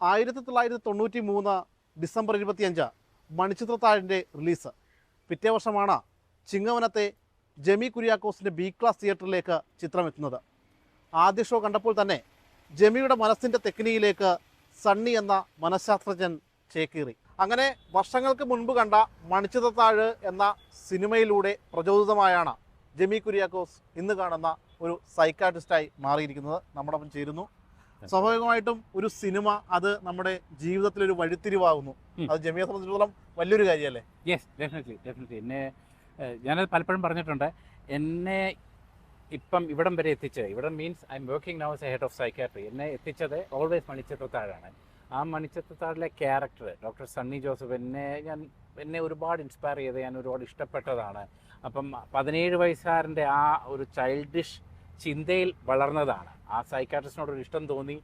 ആയിരത്തി തൊള്ളായിരത്തി തൊണ്ണൂറ്റി മൂന്ന് ഡിസംബർ ഇരുപത്തിയഞ്ച് മണിച്ചിത്രത്താഴിന്റെ റിലീസ്. പിറ്റേ വർഷമാണ് ചിങ്ങവനത്തെ ജമി കുര്യാക്കോസിന്റെ ബി ക്ലാസ് തിയേറ്ററിലേക്ക് ചിത്രം എത്തുന്നത് ആദ്യ ഷോ കണ്ടപ്പോൾ തന്നെ ജമിയുടെ മനസ്സിന്റെ തെക്കിനിയിലേക്ക് സണ്ണി എന്ന മനഃശാസ്ത്രജ്ഞൻ ചേക്കേറി. അങ്ങനെ വർഷങ്ങൾക്ക് മുൻപ് കണ്ട മണിച്ചിത്രത്താഴ് എന്ന സിനിമയിലൂടെ പ്രചോദിതമായാണ് ജമി കുര്യാക്കോസ് ഇന്ന് കാണുന്ന ഒരു സൈക്കാട്രിസ്റ്റായി മാറിയിരിക്കുന്നത്. നമ്മുടെ ചേരുന്നു. സ്വാഭാവികമായിട്ടും ഒരു സിനിമ അത് നമ്മുടെ ജീവിതത്തിൽ ഒരു വഴിത്തിരിവാകുന്നു അത് ജമിയെ സംബന്ധിച്ചിടത്തോളം വലിയൊരു കാര്യമല്ലേ? യെസ് ഡെഫിനറ്റ്ലി ഡെഫിനറ്റ്ലി എന്നെ ഞാനത് പലപ്പോഴും പറഞ്ഞിട്ടുണ്ട്. എന്നെ ഇപ്പം ഇവിടം വരെ എത്തിച്ചത് ഇവിടെ means I am working now a head of psychiatry എന്നെ എത്തിച്ചത് ഓൾവേസ് മണിച്ചത്രത്താഴാണ് ആ മണിച്ചത്രത്താഴിലെ ക്യാരക്ടർ ഡോക്ടർ സണ്ണി ജോസഫ് എന്നെ ഞാൻ എന്നെ ഒരുപാട് ഇൻസ്പയർ ചെയ്ത് ഞാൻ ഒരുപാട് ഇഷ്ടപ്പെട്ടതാണ്. അപ്പം പതിനേഴ് വയസ്സുകാരന്റെ ആ ഒരു ചൈൽഡിഷ് ചിന്തയിൽ വളർന്നതാണ്. ആ സൈക്കാട്രിസ്റ്റിനോടൊരു ഇഷ്ടം തോന്നി.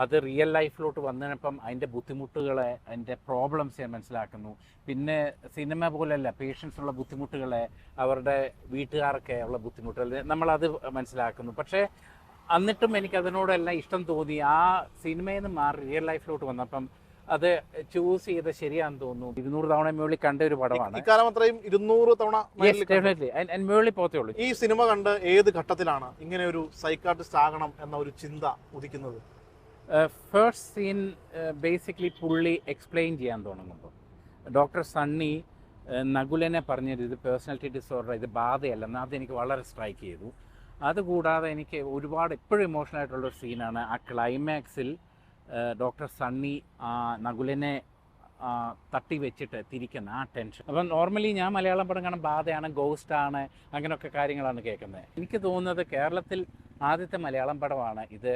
അത് റിയൽ ലൈഫിലോട്ട് വന്നതിനപ്പം അതിന്റെ ബുദ്ധിമുട്ടുകളെ അതിന്റെ പ്രോബ്ലംസ് ഞാൻ മനസ്സിലാക്കുന്നു. പിന്നെ സിനിമ പോലെയല്ല പേഷ്യൻസിനുള്ള ബുദ്ധിമുട്ടുകളെ അവരുടെ വീട്ടുകാർക്ക് ഉള്ള ബുദ്ധിമുട്ടുകൾ നമ്മളത് മനസ്സിലാക്കുന്നു. പക്ഷേ എന്നിട്ടും എനിക്ക് അതിനോടെല്ലാം ഇഷ്ടം തോന്നി. ആ സിനിമയിൽ നിന്ന് മാറി റിയൽ ലൈഫിലോട്ട് വന്നപ്പം അത് ചൂസ് ചെയ്ത് ശരിയാന്ന് തോന്നുന്നു. ഇരുന്നൂറ് തവണ മുകളിൽ കണ്ട ഒരു പടമാണ്. ഇക്കാലം അത്രയും ഇരുന്നൂറ് തവണ മേളി പോത്തേ ഉള്ളൂ. ഈ സിനിമ കണ്ട് ഏത് ഘട്ടത്തിലാണ് ഇങ്ങനെ ഒരു സൈക്കാട്രിസ്റ്റ് ആകണം എന്ന ഒരു ചിന്ത ഉദിക്കുന്നത്? ഫേസ്റ്റ് സീൻ ബേസിക്കലി പുള്ളി എക്സ്പ്ലെയിൻ ചെയ്യാൻ തുടങ്ങുമ്പോൾ ഡോക്ടർ സണ്ണി നകുലനെ പറഞ്ഞത് ഇത് പേഴ്സണാലിറ്റി ഡിസോർഡർ ഇത് ബാധയല്ലെന്ന് അതെനിക്ക് വളരെ സ്ട്രൈക്ക് ചെയ്തു. അതുകൂടാതെ എനിക്ക് ഒരുപാട് എപ്പോഴും ഇമോഷണൽ ആയിട്ടുള്ള ഒരു സീനാണ് ആ ക്ലൈമാക്സിൽ ഡോക്ടർ സണ്ണി നകുലനെ തട്ടി വെച്ചിട്ട് തിരിക്കുന്ന ആ ടെൻഷൻ അപ്പം നോർമലി ഞാൻ മലയാളം പടം കാണാൻ ബാധയാണ് ഗോസ്റ്റാണ് അങ്ങനെയൊക്കെ കാര്യങ്ങളാണ് കേൾക്കുന്നത്. എനിക്ക് തോന്നുന്നത് കേരളത്തിൽ ആദ്യത്തെ മലയാളം പടമാണ്. ഇത്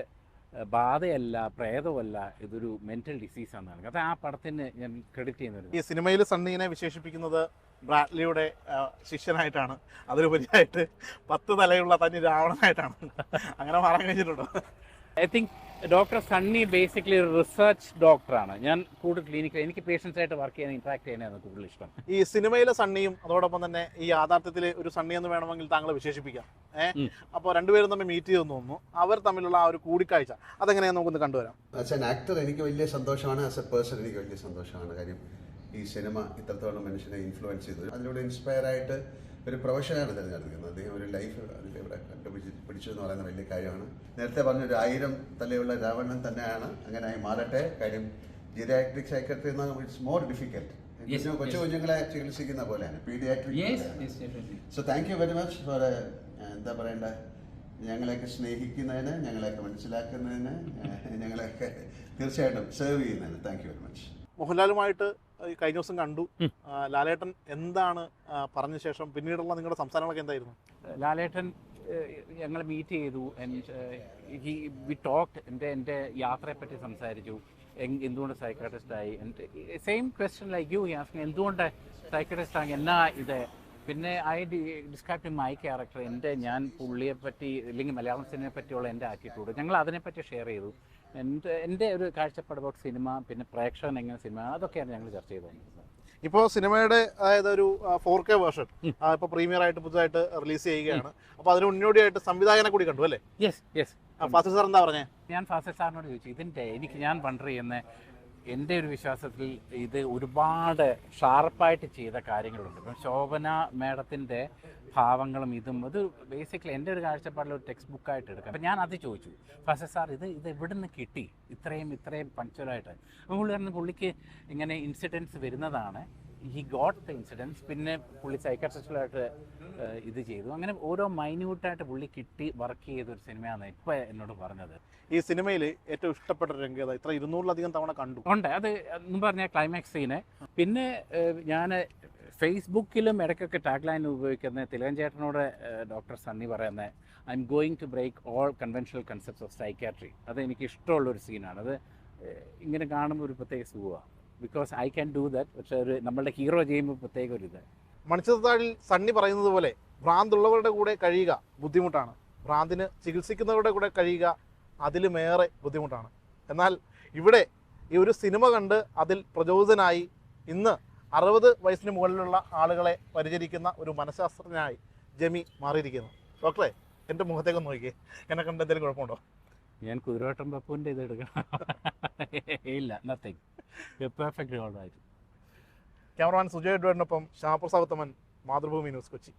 ബാധയല്ല പ്രേതമല്ല ഇതൊരു മെന്റൽ ഡിസീസ് ആണെന്നാണ്. അത് ആ പടത്തിന് ഞാൻ ക്രെഡിറ്റ് ചെയ്യുന്നത് ഈ സിനിമയിൽ സണ്ണീനെ വിശേഷിപ്പിക്കുന്നത് ബ്രാഡ്ലിയുടെ ശിഷ്യനായിട്ടാണ്. അതിലുപരിയായിട്ട് പത്ത് തലയുള്ള തന്നെ രാവണനായിട്ടാണ്. അങ്ങനെ മാറാൻ കഴിഞ്ഞിട്ടുണ്ടോ? I think doctor Sunny basically ഒരു റിസർച്ച് ഡോക്ടറാണ് ഞാൻ കൂടുതൽ ക്ലിനിക്കിൽ എനിക്ക് പേഷ്യൻസ് ആയിട്ട് വർക്ക് ചെയ്യാൻ ഇന്ററാക്ട് ചെയ്യാനാണ് കൂടുതൽ ഇഷ്ടം. ഈ സിനിമയിലെ സണ്ണിയും അതോടൊപ്പം തന്നെ ഈ യാഥാർത്ഥ്യത്തിൽ ഒരു സണ്ണി എന്ന് വേണമെങ്കിൽ താങ്കൾ വിശേഷിപ്പിക്കാം. ഏഹ് അപ്പോൾ രണ്ടുപേരും തമ്മിൽ മീറ്റ് ചെയ്തെന്ന് തോന്നുന്നു. അവർ തമ്മിലുള്ള ആ ഒരു കൂടിക്കാഴ്ച അതെങ്ങനെയാണ് നമുക്കൊന്ന് കണ്ടുവരാം. ആസ് ആൻ ആക്ടർ എനിക്ക് വലിയ സന്തോഷമാണ് ആസ് എ പേഴ്സൺ എനിക്ക് വലിയ സന്തോഷമാണ്. കാര്യം ഈ സിനിമ ഇത്രത്തോളം മനുഷ്യനെ ഇൻഫ്ലുവൻസ് ചെയ്തു. അതിലൂടെ ഇൻസ്പയർ ആയിട്ട് ഒരു പ്രൊഫഷനാണ് തിരഞ്ഞെടുക്കുന്നത്. അദ്ദേഹം ഒരു ലൈഫ് ഇവിടെ കണ്ടുപിടിച്ച് പിടിച്ചു എന്ന് പറയുന്ന വലിയ കാര്യമാണ്. നേരത്തെ പറഞ്ഞ ഒരു ആയിരം തലയുള്ള രാവണൻ തന്നെയാണ് അങ്ങനെ ആയി മാറട്ടെ. കാര്യം ജിയാട്രിക് സൈക്കട്രി എന്ന ഇറ്റ്സ് മോർ ഡിഫിക്കൽട്ട് കൊച്ചു. കുഞ്ഞുങ്ങളെ ചികിത്സിക്കുന്ന പോലെയാണ്. Paediatric. So thank you very much for എന്താ പറയണ്ട? ഞങ്ങളെയൊക്കെ സ്നേഹിക്കുന്നതിന് ഞങ്ങളെയൊക്കെ മനസ്സിലാക്കുന്നതിന് ഞങ്ങളെയൊക്കെ തീർച്ചയായിട്ടും സെർവ് ചെയ്യുന്നതിന് താങ്ക് യു വെരി മച്ച് മോഹൻലാലുമായിട്ട് കഴിഞ്ഞ ദിവസം കണ്ടു. ലാലേട്ടൻ എന്താണ് പറഞ്ഞ ശേഷം പിന്നീടുള്ള നിങ്ങളുടെ സംസാരങ്ങളൊക്കെ എന്തായിരുന്നു? ലാലേട്ടൻ ഞങ്ങൾ മീറ്റ് ചെയ്തു. ഹി വി ടോക്ക് എന്റെ എന്റെ യാത്രയെപ്പറ്റി സംസാരിച്ചു. എന്തുകൊണ്ട് സൈക്കാട്രിസ്റ്റായി same question like you asking എന്തുകൊണ്ട് സൈക്കാട്രിസ്റ്റ് ആയി? എന്നാ ഇത്? പിന്നെ I describe to my character എന്റെ ഞാൻ പുള്ളിയെ പറ്റി അല്ലെങ്കിൽ മലയാളം സിനിമയെ പറ്റിയുള്ള എന്റെ ആറ്റിറ്റ്യൂഡ് ഞങ്ങൾ അതിനെപ്പറ്റി ഷെയർ ചെയ്തു. എന്റെ എന്റെ ഒരു കാഴ്ചപ്പാട് അബൌട്ട് സിനിമ പിന്നെ പ്രേക്ഷകൻ എങ്ങനെ സിനിമ അതൊക്കെയാണ് ഞങ്ങൾ ചർച്ച ചെയ്തത് ഇപ്പോൾ സിനിമയുടെ അതായത് ഒരു ഫോർ കെ വേർഷൻ ഇപ്പോൾ പ്രീമിയർ ആയിട്ട് പുതുതായിട്ട് റിലീസ് ചെയ്യുകയാണ്. അപ്പോൾ അതിന് മുന്നോടിയായിട്ട് സംവിധായകനെ കൂടി കണ്ടു അല്ലേ? യെസ് യെസ് ഫാസിൽ സാർ എന്താ പറഞ്ഞേ? ഞാൻ ഫാസിൽ സാറിനോട് ചോദിച്ചു ഇതിന്റെ എനിക്ക് ഞാൻ വണ്ടർ ചെയ്യുന്ന എന്റെ ഒരു വിശ്വാസത്തിൽ ഇത് ഒരുപാട് ഷാർപ്പായിട്ട് ചെയ്ത കാര്യങ്ങളുണ്ട്. ഇപ്പം ശോഭന മേഡത്തിന്റെ ഭാവങ്ങളും ഇതും അത് ബേസിക്കലി എന്റെ ഒരു കാഴ്ചപ്പാടിൽ ഒരു ടെക്സ്റ്റ് ബുക്കായിട്ട് എടുക്കാം. അപ്പം ഞാൻ അത് ചോദിച്ചു. ഫസ്റ്റ് സാർ ഇത് ഇത് എവിടെ നിന്ന് കിട്ടി? ഇത്രയും ഇത്രയും പങ്ക്ച്വലായിട്ട് അപ്പോൾ പുള്ളി പറഞ്ഞ പുള്ളിക്ക് ഇങ്ങനെ ഇൻസിഡൻസ് വരുന്നതാണ്. ഹി ഗോട്ട് ദ ഇൻസിഡൻസ് പിന്നെ പുള്ളി സൈക്കാട്രിസ്റ്റിലായിട്ട് ഇത് ചെയ്തു. അങ്ങനെ ഓരോ മൈന്യൂട്ടായിട്ട് പുള്ളി കിട്ടി വർക്ക് ചെയ്ത ഒരു സിനിമയാണ് ഇപ്പൊ എന്നോട് പറഞ്ഞത്. ഈ സിനിമയിൽ ഏറ്റവും ഇഷ്ടപ്പെട്ട രംഗം ഏതാ? ഇത്ര ഇരുന്നൂറിലധികം തവണ കണ്ടു. ഉണ്ട്. അത് മുമ്പ് പറഞ്ഞ ക്ലൈമാക്സ് സീന് പിന്നെ ഞാൻ ഫേസ്ബുക്കിലും ഇടയ്ക്കൊക്കെ ടാഗ് ലൈൻ ഉപയോഗിക്കുന്ന തിലകൻ ചേട്ടനോട് ഡോക്ടർ സണ്ണി പറയുന്നത് I am going to break all conventional concepts of psychiatry അത് എനിക്ക് ഇഷ്ടമുള്ള ഒരു സീനാണ് അത് ഇങ്ങനെ കാണുമ്പോൾ ഒരു പ്രത്യേക സുഖമാണ് because I can do that പക്ഷേ ഒരു നമ്മളുടെ ഹീറോ ചെയ്യുമ്പോൾ പ്രത്യേക ഒരു ഇത്. മണിച്ചത്താഴിൽ സണ്ണി പറയുന്നത് പോലെ ഭ്രാന്തുള്ളവരുടെ കൂടെ കഴിയുക ബുദ്ധിമുട്ടാണ്. ഭ്രാന്തിന് ചികിത്സിക്കുന്നവരുടെ കൂടെ കഴിയുക അതിലുമേറെ ബുദ്ധിമുട്ടാണ്. എന്നാൽ ഇവിടെ ഈ ഒരു സിനിമ കണ്ട് അതിൽ പ്രചോദിതനായി ഇന്ന് അറുപത് വയസ്സിന് മുകളിലുള്ള ആളുകളെ പരിചരിക്കുന്ന ഒരു മനഃശാസ്ത്രജ്ഞനായി ജമി മാറിയിരിക്കുന്നു. ഡോക്ടറെ എന്റെ മുഖത്തേക്ക് നോക്കിയേ. എന്നെ കണ്ട് എന്തെങ്കിലും കുഴപ്പമുണ്ടോ? ഞാൻ കുതിരവട്ടം പപ്പുവിന്റെ ഇത് എടുക്കണം. ഇല്ല nothing perfect right cameraman Sujay എഡ്വേഡിനൊപ്പം Shyamaprasad Uthaman Mathrubhumi news Kochi.